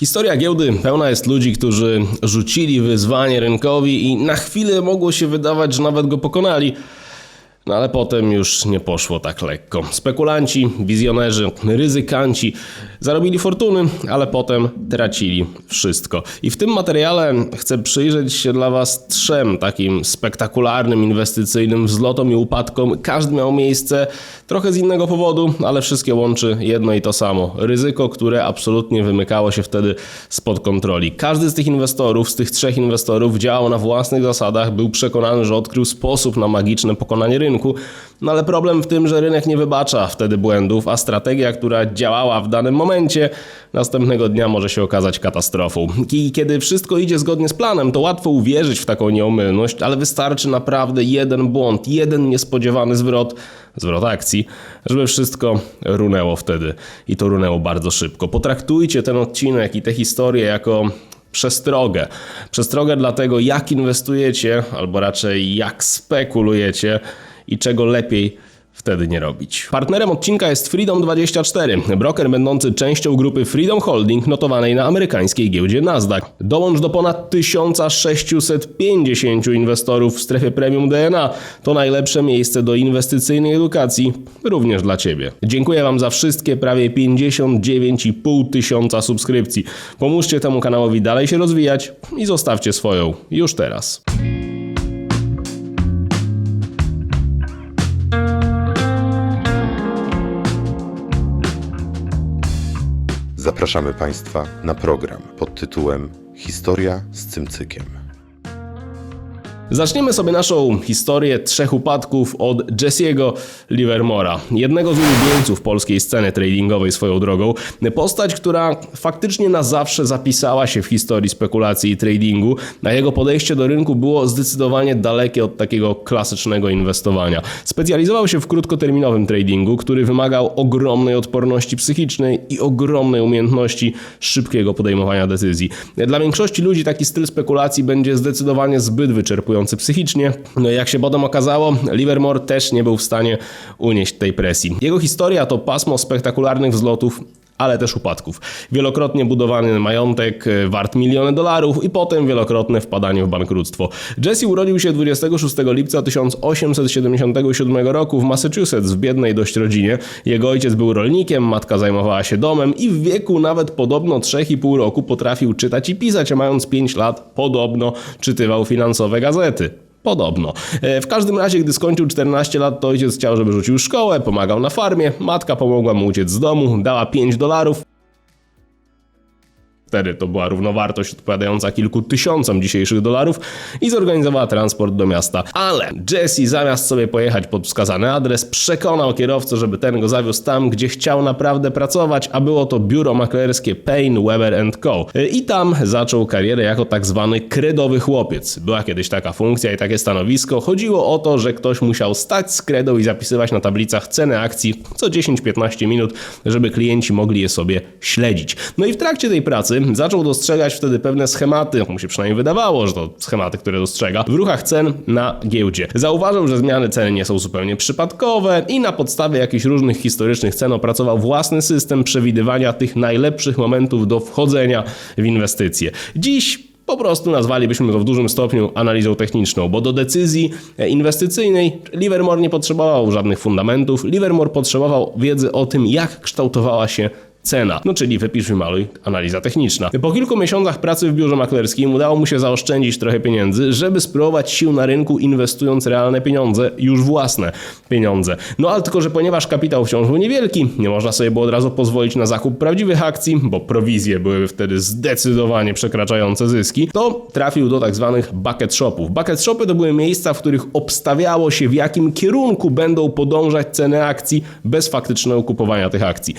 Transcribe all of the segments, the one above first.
Historia giełdy pełna jest ludzi, którzy rzucili wyzwanie rynkowi i na chwilę mogło się wydawać, że nawet go pokonali. No ale potem już nie poszło tak lekko. Spekulanci, wizjonerzy, ryzykanci zarobili fortuny, ale potem tracili wszystko. I w tym materiale chcę przyjrzeć się dla Was trzem takim spektakularnym inwestycyjnym wzlotom i upadkom. Każdy miał miejsce trochę z innego powodu, ale wszystkie łączy jedno i to samo. Ryzyko, które absolutnie wymykało się wtedy spod kontroli. Każdy z tych inwestorów, z tych trzech inwestorów działał na własnych zasadach, był przekonany, że odkrył sposób na magiczne pokonanie rynku. No ale problem w tym, że rynek nie wybacza wtedy błędów, a strategia, która działała w danym momencie, następnego dnia może się okazać katastrofą. I kiedy wszystko idzie zgodnie z planem, to łatwo uwierzyć w taką nieomylność, ale wystarczy naprawdę jeden błąd, jeden niespodziewany zwrot, zwrot akcji, żeby wszystko runęło wtedy. I to runęło bardzo szybko. Potraktujcie ten odcinek i tę historię jako przestrogę. Przestrogę dla tego, jak inwestujecie, albo raczej jak spekulujecie i czego lepiej wtedy nie robić. Partnerem odcinka jest Freedom24, broker będący częścią grupy Freedom Holding notowanej na amerykańskiej giełdzie Nasdaq. Dołącz do ponad 1650 inwestorów w strefie premium DNA. To najlepsze miejsce do inwestycyjnej edukacji, również dla Ciebie. Dziękuję Wam za wszystkie prawie 59,5 tysiąca subskrypcji. Pomóżcie temu kanałowi dalej się rozwijać i zostawcie swoją już teraz. Zapraszamy Państwa na program pod tytułem Historia z Cymcykiem. Zaczniemy sobie naszą historię trzech upadków od Jesse'ego Livermora, jednego z ulubieńców polskiej sceny tradingowej swoją drogą. Postać, która faktycznie na zawsze zapisała się w historii spekulacji i tradingu, a jego podejście do rynku było zdecydowanie dalekie od takiego klasycznego inwestowania. Specjalizował się w krótkoterminowym tradingu, który wymagał ogromnej odporności psychicznej i ogromnej umiejętności szybkiego podejmowania decyzji. Dla większości ludzi taki styl spekulacji będzie zdecydowanie zbyt wyczerpujący psychicznie. No jak się potem okazało, Livermore też nie był w stanie unieść tej presji. Jego historia to pasmo spektakularnych wzlotów ale też upadków. Wielokrotnie budowany majątek e, wart miliony dolarów i potem wielokrotne wpadanie w bankructwo. Jesse urodził się 26 lipca 1877 roku w Massachusetts w biednej dość rodzinie. Jego ojciec był rolnikiem, matka zajmowała się domem i w wieku nawet podobno 3,5 roku potrafił czytać i pisać, a mając 5 lat podobno czytywał finansowe gazety. Podobno. E, W każdym razie, gdy skończył 14 lat, to ojciec chciał, żeby rzucił szkołę, pomagał na farmie, matka pomogła mu uciec z domu, dała 5 dolarów. Wtedy to była równowartość odpowiadająca kilku tysiącom dzisiejszych dolarów i zorganizowała transport do miasta. Ale Jesse zamiast sobie pojechać pod wskazany adres, przekonał kierowcę, żeby ten go zawiózł tam, gdzie chciał naprawdę pracować, a było to biuro maklerskie Payne, Weber Co. I tam zaczął karierę jako tak zwany kredowy chłopiec. Była kiedyś taka funkcja i takie stanowisko. Chodziło o to, że ktoś musiał stać z kredą i zapisywać na tablicach ceny akcji co 10-15 minut, żeby klienci mogli je sobie śledzić. No i w trakcie tej pracy zaczął dostrzegać wtedy pewne schematy, mu się przynajmniej wydawało, że to schematy, które dostrzega, w ruchach cen na giełdzie. Zauważył, że zmiany ceny nie są zupełnie przypadkowe i na podstawie jakichś różnych historycznych cen opracował własny system przewidywania tych najlepszych momentów do wchodzenia w inwestycje. Dziś po prostu nazwalibyśmy to w dużym stopniu analizą techniczną, bo do decyzji inwestycyjnej Livermore nie potrzebował żadnych fundamentów. Livermore potrzebował wiedzy o tym, jak kształtowała się cena. No czyli wypisz, wymaluj, analiza techniczna. Po kilku miesiącach pracy w biurze maklerskim udało mu się zaoszczędzić trochę pieniędzy, żeby spróbować sił na rynku inwestując realne pieniądze, już własne pieniądze. No ale tylko, że ponieważ kapitał wciąż był niewielki, nie można sobie było od razu pozwolić na zakup prawdziwych akcji, bo prowizje były wtedy zdecydowanie przekraczające zyski, to trafił do tak zwanych bucket shopów. Bucket shopy to były miejsca, w których obstawiało się w jakim kierunku będą podążać ceny akcji bez faktycznego kupowania tych akcji.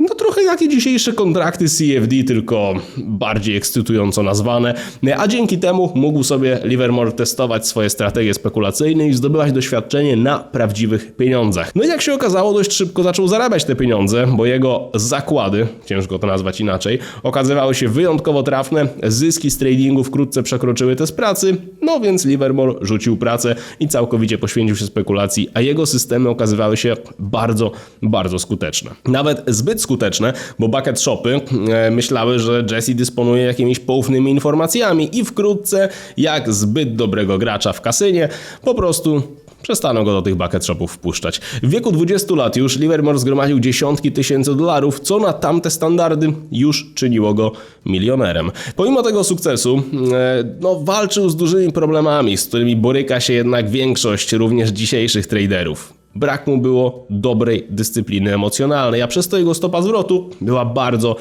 No trochę jakie dzisiejsze kontrakty CFD, tylko bardziej ekscytująco nazwane, a dzięki temu mógł sobie Livermore testować swoje strategie spekulacyjne i zdobywać doświadczenie na prawdziwych pieniądzach. No i jak się okazało, dość szybko zaczął zarabiać te pieniądze, bo jego zakłady, ciężko to nazwać inaczej, okazywały się wyjątkowo trafne, zyski z tradingu wkrótce przekroczyły te z pracy, no więc Livermore rzucił pracę i całkowicie poświęcił się spekulacji, a jego systemy okazywały się bardzo, bardzo skuteczne. Nawet zbyt skuteczne skuteczne, bo bucket shopy e, myślały, że Jesse dysponuje jakimiś poufnymi informacjami i wkrótce, jak zbyt dobrego gracza w kasynie, po prostu przestaną go do tych bucket shopów wpuszczać. W wieku 20 lat już Livermore zgromadził dziesiątki tysięcy dolarów, co na tamte standardy już czyniło go milionerem. Pomimo tego sukcesu, e, no, walczył z dużymi problemami, z którymi boryka się jednak większość również dzisiejszych traderów. Brak mu było dobrej dyscypliny emocjonalnej, a przez to jego stopa zwrotu była bardzo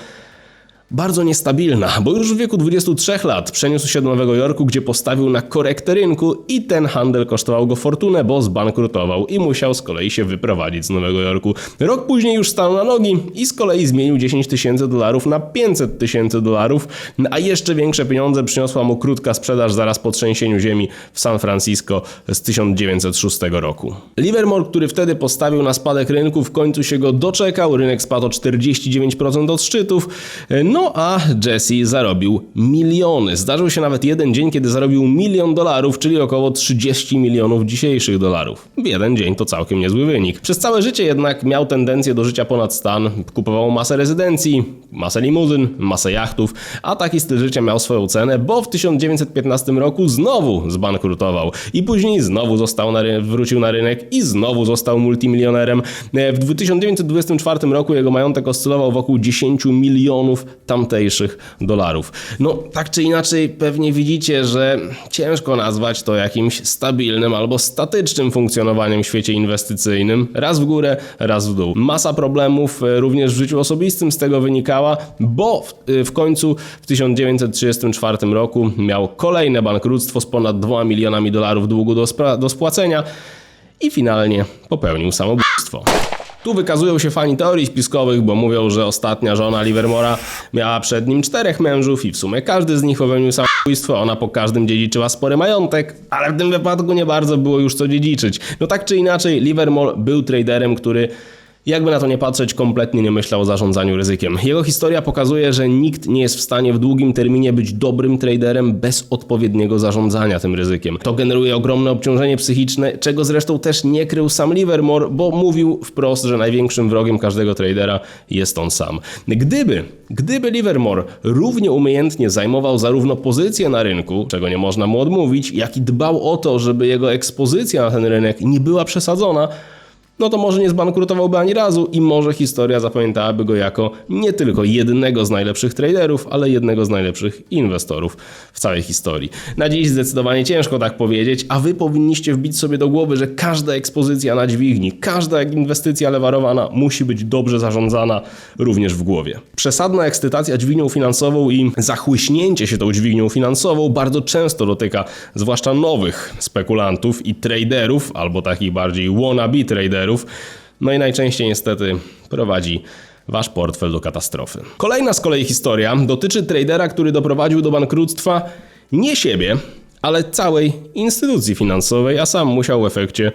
bardzo niestabilna, bo już w wieku 23 lat przeniósł się do Nowego Jorku, gdzie postawił na korektę rynku i ten handel kosztował go fortunę, bo zbankrutował i musiał z kolei się wyprowadzić z Nowego Jorku. Rok później już stanął na nogi i z kolei zmienił 10 tysięcy dolarów na 500 tysięcy dolarów, a jeszcze większe pieniądze przyniosła mu krótka sprzedaż zaraz po trzęsieniu ziemi w San Francisco z 1906 roku. Livermore, który wtedy postawił na spadek rynku, w końcu się go doczekał, rynek spadł o 49% od szczytów, no a Jesse zarobił miliony. Zdarzył się nawet jeden dzień, kiedy zarobił milion dolarów, czyli około 30 milionów dzisiejszych dolarów. W jeden dzień to całkiem niezły wynik. Przez całe życie jednak miał tendencję do życia ponad stan, kupował masę rezydencji, masę limuzyn, masę jachtów, a taki styl życia miał swoją cenę, bo w 1915 roku znowu zbankrutował i później znowu został na wrócił na rynek i znowu został multimilionerem. E, W 1924 roku jego majątek oscylował wokół 10 milionów tamtejszych dolarów. No, tak czy inaczej, pewnie widzicie, że ciężko nazwać to jakimś stabilnym albo statycznym funkcjonowaniem w świecie inwestycyjnym. Raz w górę, raz w dół. Masa problemów e, również w życiu osobistym z tego wynikała, bo w, e, końcu w 1934 roku miał kolejne bankructwo z ponad 2 milionami dolarów długu do, do spłacenia i finalnie popełnił samobójstwo. Tu wykazują się fani teorii spiskowych, bo mówią, że ostatnia żona Livermora miała przed nim czterech mężów i w sumie każdy z nich popełnił samobójstwo. Ona po każdym dziedziczyła spory majątek, ale w tym wypadku nie bardzo było już co dziedziczyć. No tak czy inaczej, Livermore był traderem, który jakby na to nie patrzeć, kompletnie nie myślał o zarządzaniu ryzykiem. Jego historia pokazuje, że nikt nie jest w stanie w długim terminie być dobrym traderem bez odpowiedniego zarządzania tym ryzykiem. To generuje ogromne obciążenie psychiczne, czego zresztą też nie krył sam Livermore, bo mówił wprost, że największym wrogiem każdego tradera jest on sam. Gdyby, gdyby Livermore równie umiejętnie zajmował zarówno pozycję na rynku, czego nie można mu odmówić, jak i dbał o to, żeby jego ekspozycja na ten rynek nie była przesadzona, no to może nie zbankrutowałby ani razu i może historia zapamiętałaby go jako nie tylko jednego z najlepszych traderów, ale jednego z najlepszych inwestorów w całej historii. Na dziś zdecydowanie ciężko tak powiedzieć, a wy powinniście wbić sobie do głowy, że każda ekspozycja na dźwigni, każda inwestycja lewarowana musi być dobrze zarządzana również w głowie. Przesadna ekscytacja dźwignią finansową i zachłyśnięcie się tą dźwignią finansową bardzo często dotyka zwłaszcza nowych spekulantów i traderów, albo takich bardziej wannabe traderów, no i najczęściej niestety prowadzi wasz portfel do katastrofy. Kolejna z kolei historia dotyczy tradera, który doprowadził do bankructwa nie siebie, ale całej instytucji finansowej, a sam musiał w efekcie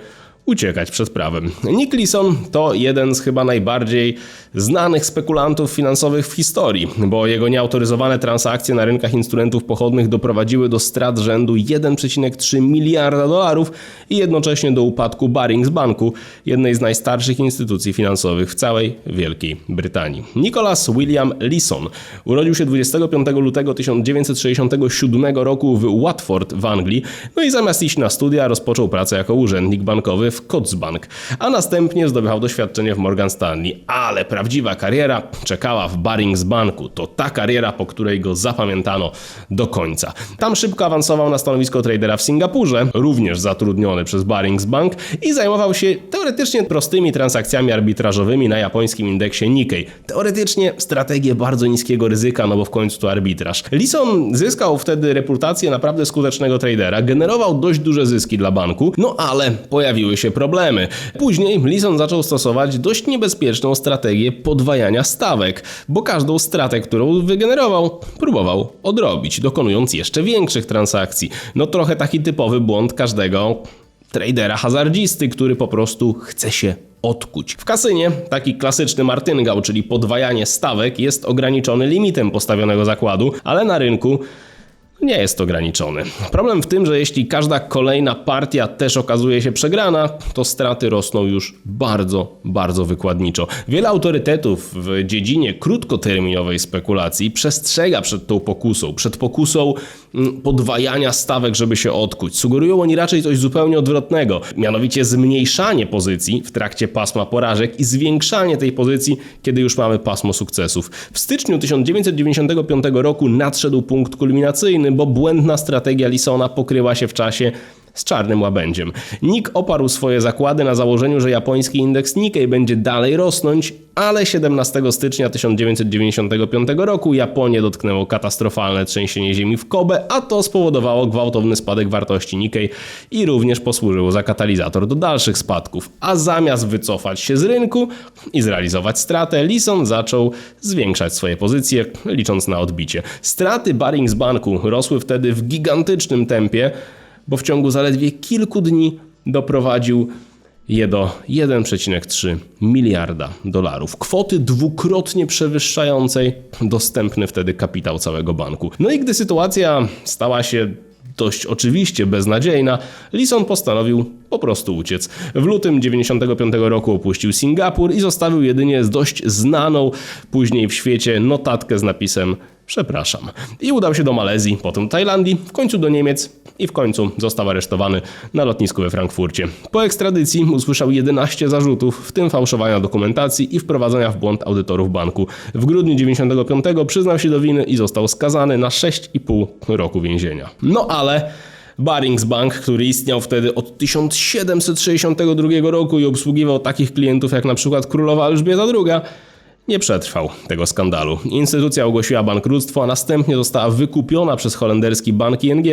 uciekać przed prawem. Nick Leeson to jeden z chyba najbardziej znanych spekulantów finansowych w historii, bo jego nieautoryzowane transakcje na rynkach instrumentów pochodnych doprowadziły do strat rzędu 1,3 miliarda dolarów i jednocześnie do upadku Barings Banku, jednej z najstarszych instytucji finansowych w całej Wielkiej Brytanii. Nicholas William Leeson urodził się 25 lutego 1967 roku w Watford w Anglii, no i zamiast iść na studia rozpoczął pracę jako urzędnik bankowy w Coats Bank, a następnie zdobywał doświadczenie w Morgan Stanley. Ale prawdziwa kariera czekała w Barings Banku. To ta kariera, po której go zapamiętano do końca. Tam szybko awansował na stanowisko tradera w Singapurze, również zatrudniony przez Barings Bank i zajmował się teoretycznie prostymi transakcjami arbitrażowymi na japońskim indeksie Nikkei. Teoretycznie strategię bardzo niskiego ryzyka, no bo w końcu to arbitraż. Lison zyskał wtedy reputację naprawdę skutecznego tradera, generował dość duże zyski dla banku, no ale pojawiły się problemy. Później Lison zaczął stosować dość niebezpieczną strategię podwajania stawek, bo każdą stratę, którą wygenerował, próbował odrobić, dokonując jeszcze większych transakcji. No trochę taki typowy błąd każdego tradera hazardzisty, który po prostu chce się odkuć. W kasynie taki klasyczny martyngał, czyli podwajanie stawek, jest ograniczony limitem postawionego zakładu, ale na rynku nie jest ograniczony. Problem w tym, że jeśli każda kolejna partia też okazuje się przegrana, to straty rosną już bardzo, bardzo wykładniczo. Wiele autorytetów w dziedzinie krótkoterminowej spekulacji przestrzega przed tą pokusą, przed pokusą mm, podwajania stawek, żeby się odkuć. Sugerują oni raczej coś zupełnie odwrotnego, mianowicie zmniejszanie pozycji w trakcie pasma porażek i zwiększanie tej pozycji, kiedy już mamy pasmo sukcesów. W styczniu 1995 roku nadszedł punkt kulminacyjny, bo błędna strategia Lisona pokryła się w czasie z czarnym łabędziem. Nick oparł swoje zakłady na założeniu, że japoński indeks Nikkei będzie dalej rosnąć, ale 17 stycznia 1995 roku Japonię dotknęło katastrofalne trzęsienie ziemi w Kobe, a to spowodowało gwałtowny spadek wartości Nikkei i również posłużyło za katalizator do dalszych spadków. A zamiast wycofać się z rynku i zrealizować stratę, Lison zaczął zwiększać swoje pozycje, licząc na odbicie. Straty Barings Banku rosły wtedy w gigantycznym tempie, bo w ciągu zaledwie kilku dni doprowadził je do 1,3 miliarda dolarów. Kwoty dwukrotnie przewyższającej dostępny wtedy kapitał całego banku. No i gdy sytuacja stała się dość oczywiście beznadziejna, Lison postanowił po prostu uciec. W lutym 95 roku opuścił Singapur i zostawił jedynie dość znaną później w świecie notatkę z napisem przepraszam. I udał się do Malezji, potem Tajlandii, w końcu do Niemiec i w końcu został aresztowany na lotnisku we Frankfurcie. Po ekstradycji usłyszał 11 zarzutów, w tym fałszowania dokumentacji i wprowadzenia w błąd audytorów banku. W grudniu 95 przyznał się do winy i został skazany na 6,5 roku więzienia. No ale Barings Bank, który istniał wtedy od 1762 roku i obsługiwał takich klientów jak na przykład królowa Elżbieta II, nie przetrwał tego skandalu. Instytucja ogłosiła bankructwo, a następnie została wykupiona przez holenderski bank ING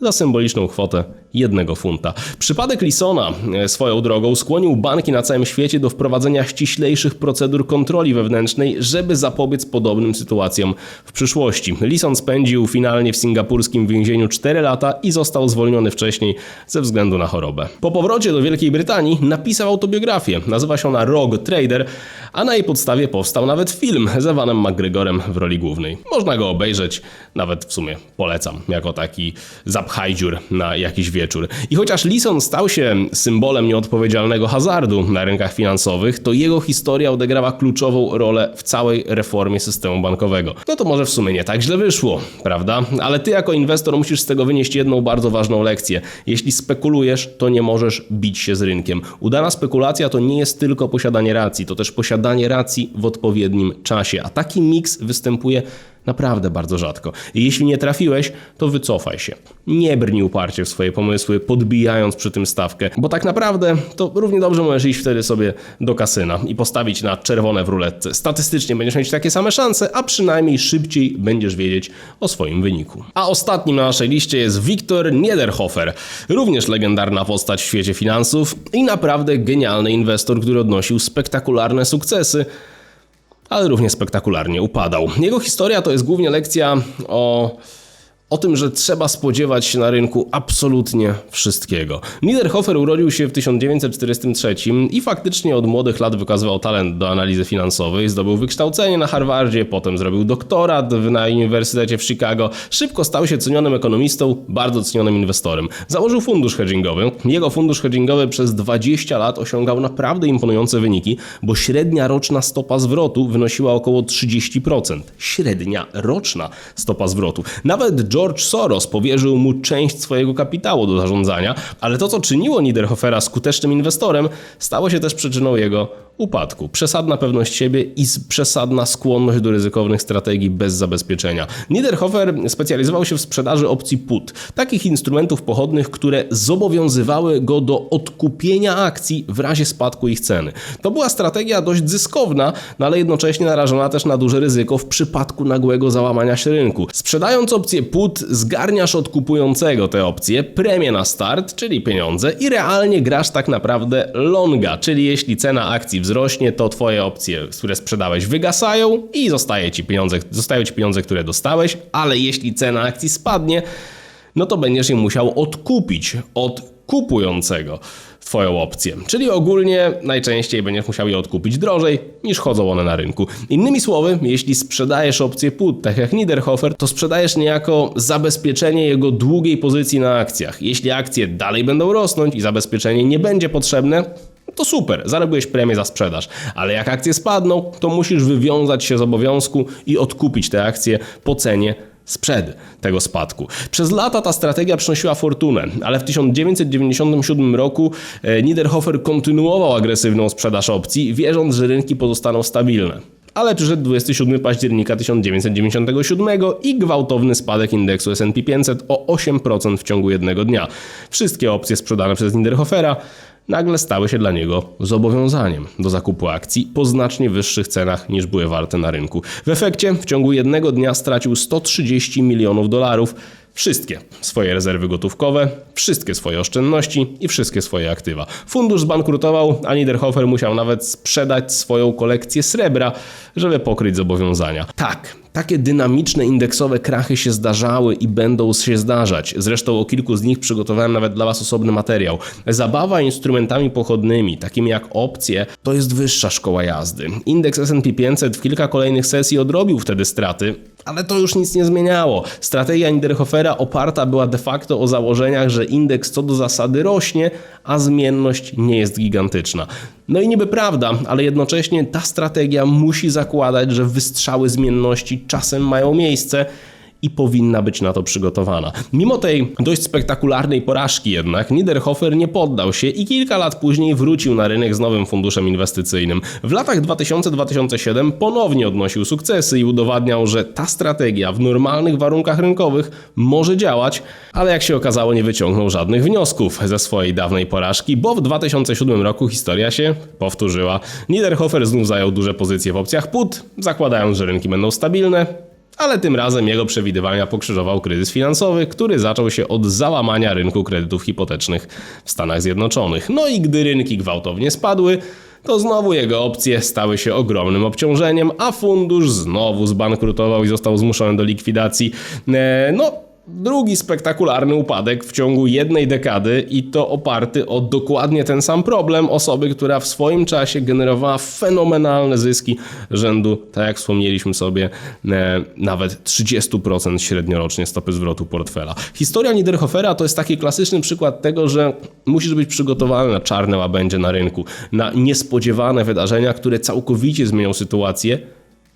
za symboliczną kwotę jednego funta. Przypadek Lisona e, swoją drogą skłonił banki na całym świecie do wprowadzenia ściślejszych procedur kontroli wewnętrznej, żeby zapobiec podobnym sytuacjom w przyszłości. Lison spędził finalnie w singapurskim więzieniu 4 lata i został zwolniony wcześniej ze względu na chorobę. Po powrocie do Wielkiej Brytanii napisał autobiografię. Nazywa się ona Rogue Trader, a na jej podstawie powstał nawet film z Evanem McGregorem w roli głównej. Można go obejrzeć, nawet w sumie polecam, jako taki zapchajdziur na jakiś wieczór. I chociaż Lison stał się symbolem nieodpowiedzialnego hazardu na rynkach finansowych, to jego historia odegrała kluczową rolę w całej reformie systemu bankowego. No to może w sumie nie tak źle wyszło, prawda? Ale ty jako inwestor musisz z tego wynieść jedną bardzo ważną lekcję. Jeśli spekulujesz, to nie możesz bić się z rynkiem. Udana spekulacja to nie jest tylko posiadanie racji, to też posiadanie racji w odpowiednim czasie. A taki miks występuje naprawdę bardzo rzadko. Jeśli nie trafiłeś, to wycofaj się. Nie brnij uparcie w swoje pomysły, podbijając przy tym stawkę, bo tak naprawdę to równie dobrze możesz iść wtedy sobie do kasyna i postawić na czerwone w ruletce. Statystycznie będziesz mieć takie same szanse, a przynajmniej szybciej będziesz wiedzieć o swoim wyniku. A ostatnim na naszej liście jest Wiktor Niederhofer, również legendarna postać w świecie finansów i naprawdę genialny inwestor, który odnosił spektakularne sukcesy ale równie spektakularnie upadał. Jego historia to jest głównie lekcja o o tym, że trzeba spodziewać się na rynku absolutnie wszystkiego. Niederhofer urodził się w 1943 i faktycznie od młodych lat wykazywał talent do analizy finansowej. Zdobył wykształcenie na Harvardzie, potem zrobił doktorat na Uniwersytecie w Chicago. Szybko stał się cenionym ekonomistą, bardzo cenionym inwestorem. Założył fundusz hedgingowy. Jego fundusz hedgingowy przez 20 lat osiągał naprawdę imponujące wyniki, bo średnia roczna stopa zwrotu wynosiła około 30%. Średnia roczna stopa zwrotu. Nawet George Soros powierzył mu część swojego kapitału do zarządzania, ale to, co czyniło Niederhofera skutecznym inwestorem, stało się też przyczyną jego upadku. Przesadna pewność siebie i przesadna skłonność do ryzykownych strategii bez zabezpieczenia. Niederhofer specjalizował się w sprzedaży opcji put, takich instrumentów pochodnych, które zobowiązywały go do odkupienia akcji w razie spadku ich ceny. To była strategia dość zyskowna, no ale jednocześnie narażona też na duże ryzyko w przypadku nagłego załamania się rynku. Sprzedając opcję put, zgarniasz od kupującego te opcje, premię na start, czyli pieniądze i realnie grasz tak naprawdę longa, czyli jeśli cena akcji wzrośnie, to twoje opcje, które sprzedałeś, wygasają i zostaje ci pieniądze, zostają ci pieniądze, które dostałeś, ale jeśli cena akcji spadnie, no to będziesz je musiał odkupić od kupującego Twoją opcję. Czyli ogólnie najczęściej będziesz musiał je odkupić drożej niż chodzą one na rynku. Innymi słowy, jeśli sprzedajesz opcję put, tak jak Niederhofer, to sprzedajesz niejako zabezpieczenie jego długiej pozycji na akcjach. Jeśli akcje dalej będą rosnąć i zabezpieczenie nie będzie potrzebne, to super, zarobiłeś premię za sprzedaż. Ale jak akcje spadną, to musisz wywiązać się z obowiązku i odkupić te akcje po cenie sprzed tego spadku. Przez lata ta strategia przynosiła fortunę, ale w 1997 roku e, Niederhofer kontynuował agresywną sprzedaż opcji, wierząc, że rynki pozostaną stabilne. Ale przyszedł 27 października 1997 i gwałtowny spadek indeksu S&P 500 o 8% w ciągu jednego dnia. Wszystkie opcje sprzedane przez Niederhofera nagle stały się dla niego zobowiązaniem do zakupu akcji po znacznie wyższych cenach niż były warte na rynku. W efekcie w ciągu jednego dnia stracił 130 milionów dolarów, wszystkie swoje rezerwy gotówkowe, wszystkie swoje oszczędności i wszystkie swoje aktywa. Fundusz zbankrutował, a Niederhofer musiał nawet sprzedać swoją kolekcję srebra, żeby pokryć zobowiązania. Tak, takie dynamiczne indeksowe krachy się zdarzały i będą się zdarzać. Zresztą o kilku z nich przygotowałem nawet dla Was osobny materiał. Zabawa instrumentami pochodnymi, takimi jak opcje, to jest wyższa szkoła jazdy. Indeks S&P 500 w kilka kolejnych sesji odrobił wtedy straty, ale to już nic nie zmieniało. Strategia Niederhofera oparta była de facto o założeniach, że indeks co do zasady rośnie, a zmienność nie jest gigantyczna. No i niby prawda, ale jednocześnie ta strategia musi zakładać, że wystrzały zmienności czasem mają miejsce i powinna być na to przygotowana. Mimo tej dość spektakularnej porażki jednak Niederhofer nie poddał się i kilka lat później wrócił na rynek z nowym funduszem inwestycyjnym. W latach 2000-2007 ponownie odnosił sukcesy i udowadniał, że ta strategia w normalnych warunkach rynkowych może działać, ale jak się okazało nie wyciągnął żadnych wniosków ze swojej dawnej porażki, bo w 2007 roku historia się powtórzyła. Niederhofer znów zajął duże pozycje w opcjach put, zakładając, że rynki będą stabilne, ale tym razem jego przewidywania pokrzyżował kryzys finansowy, który zaczął się od załamania rynku kredytów hipotecznych w Stanach Zjednoczonych. No i gdy rynki gwałtownie spadły, to znowu jego opcje stały się ogromnym obciążeniem, a fundusz znowu zbankrutował i został zmuszony do likwidacji. E, no, Drugi spektakularny upadek w ciągu jednej dekady i to oparty o dokładnie ten sam problem osoby, która w swoim czasie generowała fenomenalne zyski rzędu, tak jak wspomnieliśmy sobie, e, nawet 30% średniorocznie stopy zwrotu portfela. Historia Niederhofera to jest taki klasyczny przykład tego, że musisz być przygotowany na czarne łabędzie na rynku, na niespodziewane wydarzenia, które całkowicie zmienią sytuację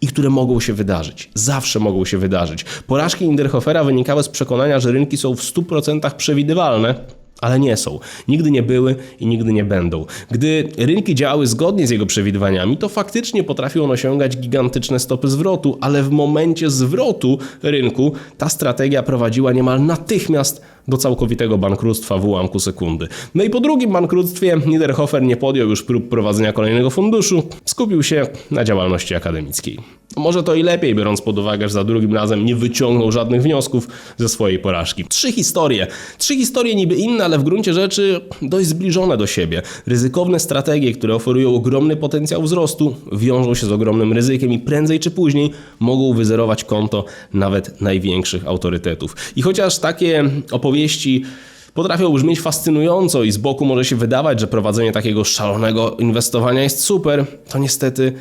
i które mogą się wydarzyć. Zawsze mogą się wydarzyć. Porażki Niederhofera wynikały z przekonania, że rynki są w 100% przewidywalne, ale nie są. Nigdy nie były i nigdy nie będą. Gdy rynki działały zgodnie z jego przewidywaniami, to faktycznie potrafił on osiągać gigantyczne stopy zwrotu, ale w momencie zwrotu rynku ta strategia prowadziła niemal natychmiast do całkowitego bankructwa w ułamku sekundy. No i po drugim bankructwie Niederhofer nie podjął już prób prowadzenia kolejnego funduszu, skupił się na działalności akademickiej. Może to i lepiej, biorąc pod uwagę, że za drugim razem nie wyciągnął żadnych wniosków ze swojej porażki. Trzy historie. Trzy historie niby inne, ale w gruncie rzeczy dość zbliżone do siebie. Ryzykowne strategie, które oferują ogromny potencjał wzrostu, wiążą się z ogromnym ryzykiem i prędzej czy później mogą wyzerować konto nawet największych autorytetów. I chociaż takie opowieści potrafią brzmieć fascynująco i z boku może się wydawać, że prowadzenie takiego szalonego inwestowania jest super, to niestety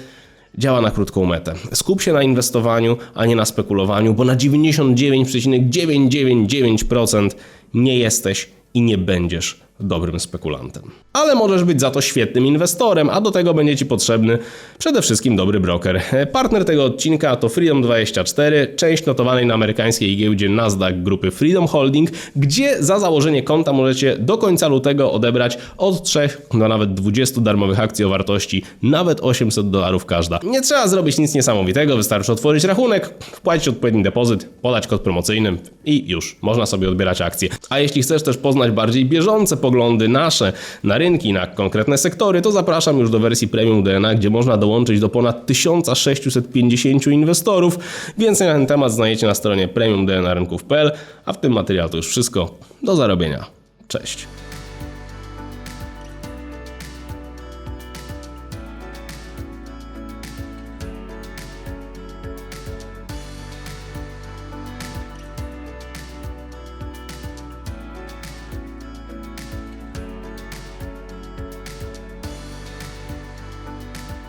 działa na krótką metę. Skup się na inwestowaniu, a nie na spekulowaniu, bo na 99,999% nie jesteś i nie będziesz dobrym spekulantem. Ale możesz być za to świetnym inwestorem, a do tego będzie Ci potrzebny przede wszystkim dobry broker. Partner tego odcinka to Freedom24, część notowanej na amerykańskiej giełdzie Nasdaq grupy Freedom Holding, gdzie za założenie konta możecie do końca lutego odebrać od 3 do nawet 20 darmowych akcji o wartości nawet 800 dolarów każda. Nie trzeba zrobić nic niesamowitego, wystarczy otworzyć rachunek, wpłacić odpowiedni depozyt, podać kod promocyjny i już, można sobie odbierać akcje. A jeśli chcesz też poznać bardziej bieżące poglądy nasze na rynki, na konkretne sektory, to zapraszam już do wersji Premium DNA, gdzie można dołączyć do ponad 1650 inwestorów. Więcej na ten temat znajdziecie na stronie premiumdnarynków.pl, a w tym materiale to już wszystko. Do zarobienia. Cześć.